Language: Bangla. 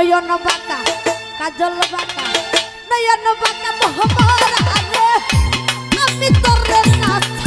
নয়ন বাঁকা কাজল বাঁকা নয়ন বাঁকা মোহমরা রে আমি তোর নাচ